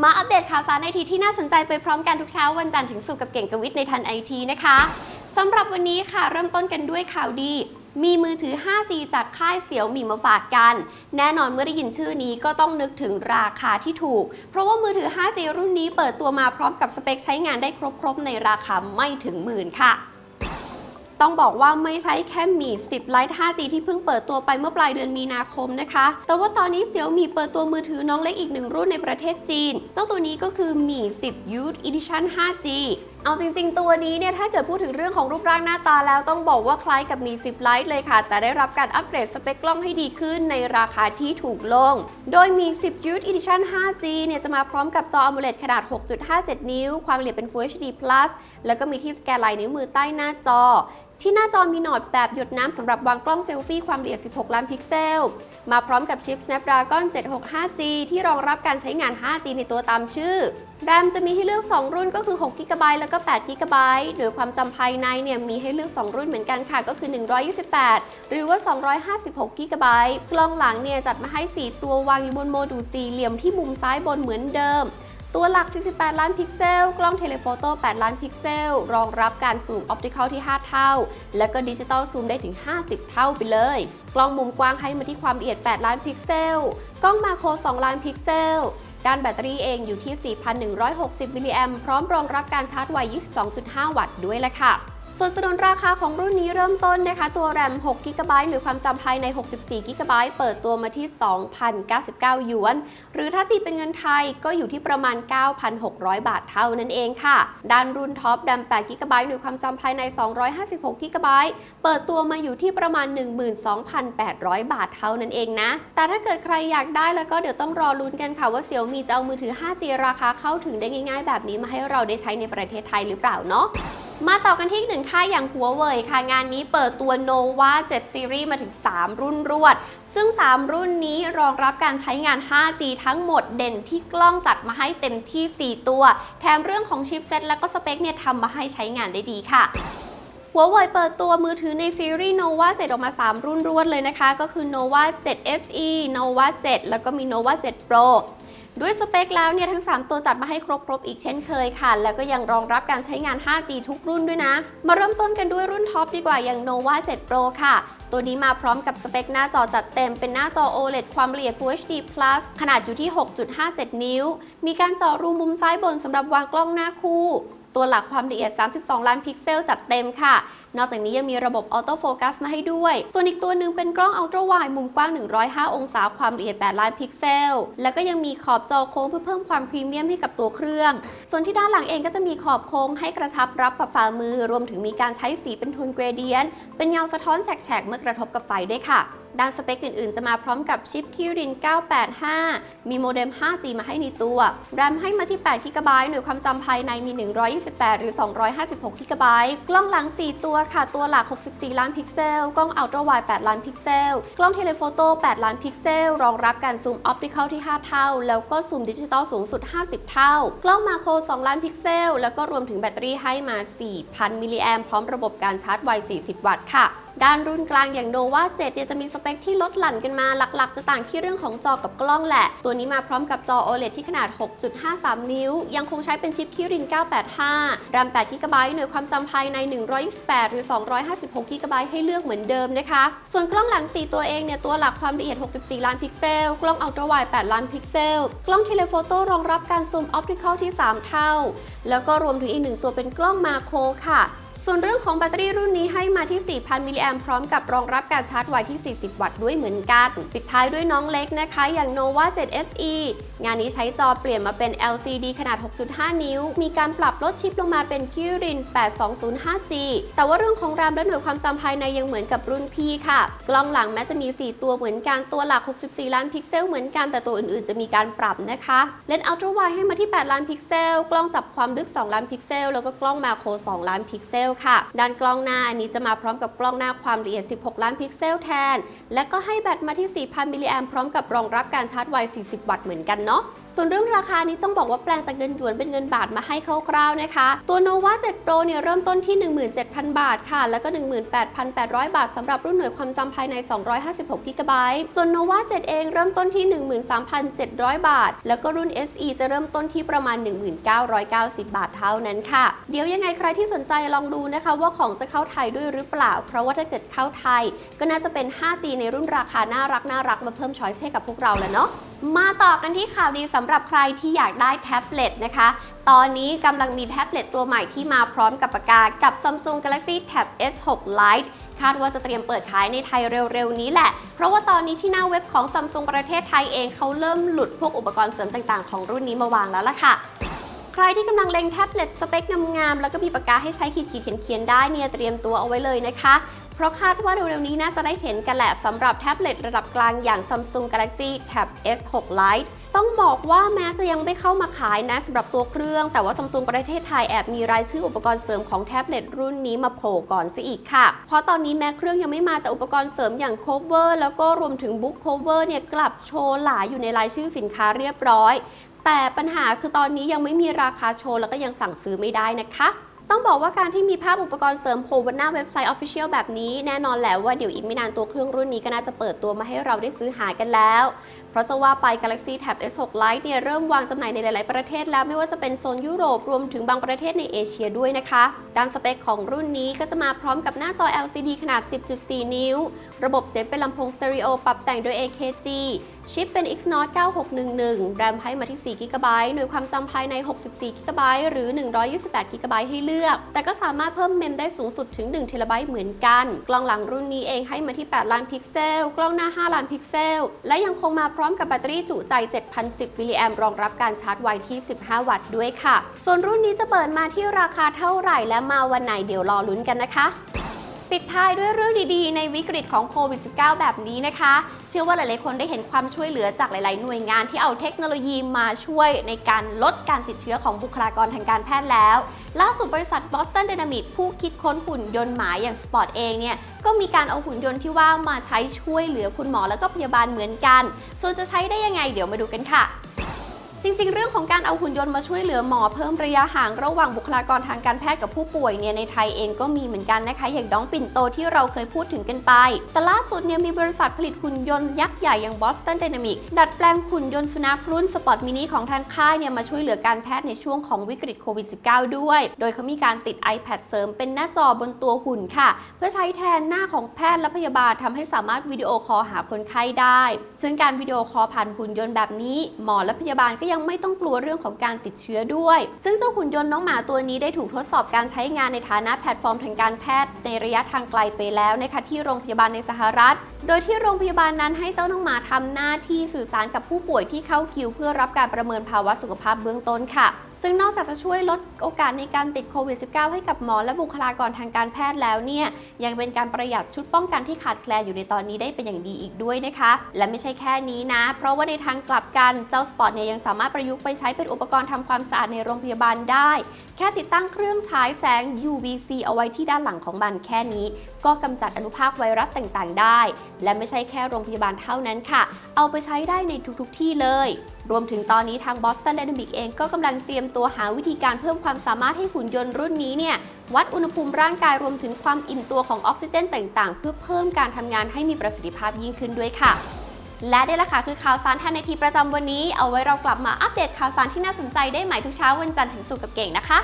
มาอัปเดตข่าวสารไอทีที่น่าสนใจไปพร้อมกันทุกเช้าวันจันทร์ถึงศุกร์กับเก่งกวิทในทันไอทีนะคะสำหรับวันนี้ค่ะเริ่มต้นกันด้วยข่าวดี มีมือถือ 5G จากค่ายเสี่ยวมีมาฝากกัน แน่นอนเมื่อได้ยินชื่อนี้ก็ต้องนึกถึงราคาที่ถูก เพราะว่ามือถือ 5G รุ่นนี้เปิดตัวมาพร้อมกับสเปคใช้งานได้ครบๆ ในราคาไม่ถึงหมื่นค่ะ ต้องบอกว่าไม่ใช่แค่มี 10 Lite 5G ที่เพิ่งเปิดตัวไปเมื่อปลายเดือนมีนาคมนะคะ แต่ว่าตอนนี้เสี่ยวมีเปิดตัวมือถือน้องเล็กอีกหนึ่งรุ่นในประเทศจีน เจ้าตัวนี้ก็คือมี 10 Youth Edition 5G เอาจริง ๆ ตัวนี้เนี่ยถ้าเกิดพูดถึงเรื่องของรูปร่างหน้าตาแล้วต้องบอกว่าคล้ายกับมี 10 Lite เลยค่ะ แต่ได้รับการอัปเกรดสเปคกล้องให้ดีขึ้นในราคาที่ถูกลง โดยมี 10 Youth Edition 5G เนี่ยจะมาพร้อมกับจอ AMOLED ขนาด 6.57 นิ้ว ความละเอียดเป็น Full HD Plus แล้วก็มีที่สแกนลายนิ้วมือใต้หน้าจอ ที่หน้าจอมีหนอดแบบหยดน้ำสำหรับวางกล้องเซลฟี่ความละเอียด 16 ล้านพิกเซล มาพร้อมกับชิป Snapdragon 765G ที่รองรับการใช้งาน 5G ในตัวตามชื่อ แรมจะมีให้เลือก 2 รุ่นก็คือ 6 g b แล้วก็ 8 g b โดยความจำภายในเนี่ยมีให้เลือก 2 รุ่นเหมือนกันค่ะ ก็คือ 128 หรือว่า 256 g b กล้องหลังเนี่ยจัดมาให้ 4 ตัววางอยู่บนโมดูลสี่เหลี่ยมที่มุมซ้ายบนเหมือนเดิม ตัวหลัก 48 ล้านพิกเซล กล้องเทเลโฟโต้ 8 ล้านพิกเซล รองรับการซูมออปติคอลที่ 5 เท่า และก็ดิจิตอลซูมได้ถึง 50 เท่าไปเลย กล้องมุมกว้างให้มาที่ความละเอียด 8 ล้านพิกเซล กล้องมาโคร 2 ล้านพิกเซล ด้านแบตเตอรี่เองอยู่ที่ 4,160 มิลลิแอมพร้อมรองรับการชาร์จไว 22.5 วัตต์ด้วยแหละค่ะ ส่วนสนุนราคาของรุ่นนี้เริ่มต้นนะคะ ตัวแรม6 g b หรือความจำภายใน 64 g b เปิดตัวมาที่ 2,099 หยวน หรือถ้าตีเป็นเงินไทยก็อยู่ที่ประมาณ 9,600 บาทเท่านั้นเองค่ะ ด้านรุ่นท็อปแรม8 g b หรือความจำภายใน 256 g b เปิดตัวมาอยู่ที่ประมาณ 12,800 บาทเท่านั้นเองนะ แต่ถ้าเกิดใครอยากได้แล้วก็เดี๋ยวต้องรอลุ้นกันค่ะว่าเสี่ยวมีจะเอามือถือ 5G ราคาเข้าถึงได้ง่าย ๆ แบบนี้มาให้เราได้ใช้ในประเทศไทยหรือเปล่าเนาะ มาต่อกันที่อีกหนึ่งค่ายอย่างหัวเว่ยค่ะ งานนี้เปิดตัว Nova 7 Series มาถึง 3 รุ่นรวด ซึ่ง 3 รุ่นนี้รองรับการใช้งาน 5G ทั้งหมดเด่นที่กล้องจัดมาให้เต็มที่ 4 ตัว แถมเรื่องของชิปเซ็ตและก็สเปคเนี่ยทำมาให้ใช้งานได้ดีค่ะหัวเว่ยเปิดตัวมือถือในซีรีส์ Nova 7 ออกมา 3 รุ่นรวดเลยนะคะ ก็คือ Nova 7 SE Nova 7 แล้วก็มี Nova 7 Pro ด้วยสเปคแล้วเนี่ยทั้ง 3 ตัวจัดมาให้ครบๆอีกเช่นเคยค่ะ แล้วก็ยังรองรับการใช้งาน 5G ทุกรุ่นด้วยนะ มาเริ่มต้นกันด้วยรุ่นท็อปดีกว่าอย่าง Nova 7 Pro ค่ะ ตัวนี้มาพร้อมกับสเปคหน้าจอจัดเต็มเป็นหน้าจอ OLED ความละเอียด Full HD Plus ขนาดอยู่ที่ 6.57 นิ้ว มีการเจาะรูมุมซ้ายบนสำหรับวางกล้องหน้าคู่ ตัวหลักความละเอียด 32 ล้านพิกเซลจัดเต็มค่ะ นอกจากนี้ยังมีระบบออโต้โฟกัสมาให้ด้วย ส่วนอีกตัวหนึ่งเป็นกล้องอัลตร้าไวด์มุมกว้าง 105 องศาความละเอียด 8 ล้านพิกเซล แล้วก็ยังมีขอบจอโค้งเพื่อเพิ่มความพรีเมียมให้กับตัวเครื่อง ส่วนที่ด้านหลังเองก็จะมีขอบโค้งให้กระชับรับกับฝ่ามือ รวมถึงมีการใช้สีเป็นโทนเกรเดียน เป็นเงาสะท้อนแฉกๆเมื่อกระทบกับไฟด้วยค่ะ ด้านสเปคอื่นๆ จะมาพร้อมกับชิป Kirin 985 มีโมเด็ม 5G มาให้ในตัว แรมให้มาที่8 g b หน่วยความจำภายในมี 128 หรือ 256 g b กล้องหลัง 4 ตัวค่ะ ตัวหลัก 64 ล้านพิกเซล กล้องอัลตร้าไวด์8ล้านพิกเซล กล้องเทเลโฟโต้ 8 ล้านพิกเซล รองรับการซูมออปติคอลที่ 5 เท่า แล้วก็ซูมดิจิตอลสูงสุด 50 เท่า กล้องมาโคร 2 ล้านพิกเซล แล้วก็รวมถึงแบตเตอรี่ให้มา 4,000 มิลลิแอมพร้อมระบบการชาร์จไว 40 วัตต์ค่ะ ด้านรุ่นกลางอย่าง Nova 7เนี่ยจะมีสเปคที่ลดหลั่นกันมาหลักๆ จะต่างที่เรื่องของจอกับกล้องแหละ ตัวนี้มาพร้อมกับจอ OLED ที่ขนาด 6.53 นิ้ว ยังคงใช้เป็นชิป Kirin 985แรม8 g b หน่วยความจำภายใน 128 หรือ 256 g b ให้เลือกเหมือนเดิมนะคะ ส่วนกล้องหลัง 4 ตัวเองเนี่ย ตัวหลักความละเอียด 64 ล้านพิกเซล กล้องอัลตร้าไวด์ 8 ล้านพิกเซล กล้องเทเลโฟโต้รองรับการซูมออปติคอลที่ 3 เท่า แล้วก็รวมถึงอีกหนึ่งตัวเป็นกล้องมาโครค่ะ ส่วนเรื่องของแบตเตอรี่รุ่นนี้ให้มาที่ 4,000 มิลลิแอมพร้อมกับรองรับการชาร์จไวที่ 40 วัตต์ด้วยเหมือนกัน ปิดท้ายด้วยน้องเล็กนะคะ อย่าง Nova 7 SE งานนี้ใช้จอเปลี่ยนมาเป็น LCD ขนาด 6.5 นิ้ว มีการปรับลดชิปลงมาเป็น Kirin 8205G แต่ว่าเรื่องของแรมและหน่วยความจำภายในยังเหมือนกับรุ่นพี่ค่ะ กล้องหลังแม้จะมี 4 ตัวเหมือนกัน ตัวหลัก 64 ล้านพิกเซลเหมือนกัน แต่ตัวอื่นๆ จะมีการปรับนะคะ เลนส์อัลตร้าไวให้มาที่ 8 ล้านพิกเซล กล้องจับความลึก 2 ล้านพิกเซล แล้วก็กล้องมาโคร 2 ล้านพิกเซลค่ะ ด้านกล้องหน้าอันนี้จะมาพร้อมกับกล้องหน้าความละเอียด 16 ล้านพิกเซลแทน และก็ให้แบตมาที่ 4,000 มิลลิแอมพร้อมกับรองรับการชาร์จไว 40 วัตต์เหมือนกันเนาะ ส่วนเรื่องราคานี้ต้องบอกว่าแปลงจากเงินหยวนเป็นเงินบาทมาให้คร่าวๆนะคะ ตัว nova 7 pro เนี่ยเริ่มต้นที่ 17,000 บาทค่ะ แล้วก็ 18,800 บาทสำหรับรุ่นหน่วยความจำภายใน 256 g b ส่วน nova 7เองเริ่มต้นที่ 13,700 บาท แล้วก็รุ่น SE จะเริ่มต้นที่ประมาณ 1990 บาทเท่านั้นค่ะ เดี๋ยวยังไงใครที่สนใจลองดูนะคะว่าของจะเข้าไทยด้วยหรือเปล่า เพราะว่าถ้าเกิดเข้าไทย ก็น่าจะเป็น 5G ในรุ่นราคาน่ารักน่ารักมาเพิ่มช้อยส์ให้กับพวกเราแล้วเนาะ มาต่อกันที่ข่าวดีสำหรับใครที่อยากได้แท็บเล็ตนะคะ ตอนนี้กำลังมีแท็บเล็ตตัวใหม่ที่มาพร้อมกับปากกากับ Samsung Galaxy Tab S6 Lite คาดว่าจะเตรียมเปิดขายในไทยเร็วๆ นี้แหละ เพราะว่าตอนนี้ที่หน้าเว็บของ Samsung ประเทศไทยเองเขาเริ่มหลุดพวกอุปกรณ์เสริมต่างๆ ของรุ่นนี้มาวางแล้วล่ะค่ะใครที่กำลังเล็งแท็บเล็ตสเปคงามๆแล้วก็มีปากกาให้ใช้ขีดๆเขียนๆได้เนี่ยเตรียมตัวเอาไว้เลยนะคะ ราะคาดว่าเร็วๆนี้น่าจะได้เห็นกันแหละสำหรับแท็บเล็ตระดับกลางอย่าง Samsung Galaxy Tab S6 Lite ต้องบอกว่าแม้จะยังไม่เข้ามาขายนะสำหรับตัวเครื่อง แต่ว่า Samsung ประเทศไทยแอบมีรายชื่ออุปกรณ์เสริมของแท็บเล็ตรุ่นนี้มาโผล่ก่อนซะอีกค่ะ เพราะตอนนี้แม้เครื่องยังไม่มาแต่อุปกรณ์เสริมอย่าง cover แล้วก็รวมถึง book cover เนี่ยกลับโชว์หลายอยู่ในรายชื่อสินค้าเรียบร้อย แต่ปัญหาคือตอนนี้ยังไม่มีราคาโชว์แล้วก็ยังสั่งซื้อไม่ได้นะคะ ต้องบอกว่าการที่มีภาพอุปกรณ์เสริมโผล่บนหน้าเว็บไซต์ Official แบบนี้แน่นอนแล้วว่าเดี๋ยวอีกไม่นานตัวเครื่องรุ่นนี้ก็น่าจะเปิดตัวมาให้เราได้ซื้อหากันแล้ว เพราะจะว่าไป Galaxy Tab S6 Lite เนี่ยเริ่มวางจำหน่ายในหลาย ๆ ประเทศแล้วไม่ว่าจะเป็นโซนยุโรปรวมถึงบางประเทศในเอเชียด้วยนะคะ ด้านสเปคของรุ่นนี้ก็จะมาพร้อมกับหน้าจอ LCD ขนาด 10.4 นิ้ว ระบบเสียงเป็นลำโพงสเตอริโอปรับแต่งโดย AKG ชิปเป็น Exynos 9611 แรมให้มาที่ 4 g b หน่วยความจำภายใน 64 g b หรือ 128 g b ให้เลือก แต่ก็สามารถเพิ่มเมมได้สูงสุดถึง 1 t b เหมือนกัน กล้องหลังรุ่นนี้เองให้มาที่ 8 ล้านพิกเซล กล้องหน้า 5 ล้านพิกเซล และยังคงมาพร้อมกับแบตเตอรี่จุใจ 7,010 มิลลิแอมรองรับการชาร์จไวที่ 15 วัตต์ด้วยค่ะ ส่วนรุ่นนี้จะเปิดมาที่ราคาเท่าไหร่และมาวันไหนเดี๋ยวรอลุ้นกันนะคะ ปิดท้ายด้วยเรื่องดีๆ ในวิกฤตของโควิด -19 แบบนี้นะคะ เชื่อว่าหลายๆ คนได้เห็นความช่วยเหลือจากหลาย ๆ หน่วยงานที่เอาเทคโนโลยีมาช่วยในการลดการติดเชื้อของบุคลากรทางการแพทย์แล้ว ล่าสุดบริษัท Boston Dynamics ผู้คิดค้นหุ่นยนต์หมายอย่าง Spot เองเนี่ยก็มีการเอาหุ่นยนต์ที่ว่ามาใช้ช่วยเหลือคุณหมอแล้วก็พยาบาลเหมือนกัน ส่วนจะใช้ได้ยังไงเดี๋ยวมาดูกันค่ะ จริง ๆ เรื่องของการเอาหุ่นยนต์มาช่วยเหลือหมอเพิ่มระยะห่างระหว่างบุคลากรทางการแพทย์กับผู้ป่วยเนี่ยในไทยเองก็มีเหมือนกันนะคะ อย่างน้องปิ่นโตที่เราเคยพูดถึงกันไป แต่ล่าสุดเนี่ยมีบริษัทผลิตหุ่นยนต์ยักษ์ใหญ่อย่าง Boston Dynamics ดัดแปลงหุ่นยนต์สุนัขรุ่นสปอร์ตมินิของทางค่ายเนี่ยมาช่วยเหลือการแพทย์ในช่วงของวิกฤตโควิด -19 ด้วย โดยเขามีการติด iPad เสริมเป็นหน้าจอบนตัวหุ่นค่ะ เพื่อใช้แทนหน้าของแพทย์และพยาบาลทำให้สามารถวิดีโอคอลหาคนไข้ได้ ซึ่งการวิดีโอคอลผ่านหุ่นยนต์แบบนี้ หมอและพยาบาลก็ยังไม่ต้องกลัวเรื่องของการติดเชื้อด้วย ซึ่งเจ้าหุ่นยนต์น้องหมาตัวนี้ได้ถูกทดสอบการใช้งานในฐานะแพลตฟอร์มทางการแพทย์ในระยะทางไกลไปแล้วนะคะที่โรงพยาบาลในสหรัฐ โดยที่โรงพยาบาลนั้นให้เจ้าน้องหมาทำหน้าที่สื่อสารกับผู้ป่วยที่เข้าคิว เพื่อรับการประเมินภาวะสุขภาพเบื้องต้นค่ะ ซึ่งนอกจากจะช่วยลดโอกาสในการติดโควิด -19 ให้กับหมอและบุคลากรทางการแพทย์แล้วเนี่ยยังเป็นการประหยัดชุดป้องกันที่ขาดแคลนอยู่ในตอนนี้ได้เป็นอย่างดีอีกด้วยนะคะ และไม่ใช่แค่นี้นะ เพราะว่าในทางกลับกันเจ้าสปอร์ตเนี่ยยังสามารถประยุกต์ไปใช้เป็นอุปกรณ์ทำความสะอาดในโรงพยาบาลได้ แค่ติดตั้งเครื่องฉายแสง UVC เอาไว้ที่ด้านหลังของมันแค่นี้ ก็กำจัดอนุภาคไวรัสต่างๆ ได้ และไม่ใช่แค่โรงพยาบาลเท่านั้นค่ะ เอาไปใช้ได้ในทุกๆ ที่เลย รวมถึงตอนนี้ทาง Boston Dynamics เองก็กำลังเตรียมตัวหาวิธีการเพิ่มความสามารถให้หุ่นยนต์รุ่นนี้เนี่ยวัดอุณหภูมิร่างกายรวมถึงความอิ่มตัวของออกซิเจนต่างๆ เพื่อเพิ่มการทำงานให้มีประสิทธิภาพยิ่งขึ้นด้วยค่ะ และได้ละค่ะคือข่าวสารทันในทีประจำวันนี้ เอาไว้เรากลับมาอัปเดตข่าวสารที่น่าสนใจได้ใหม่ทุกเช้าวันจันทร์ถึงศุกร์กับเก่งนะคะ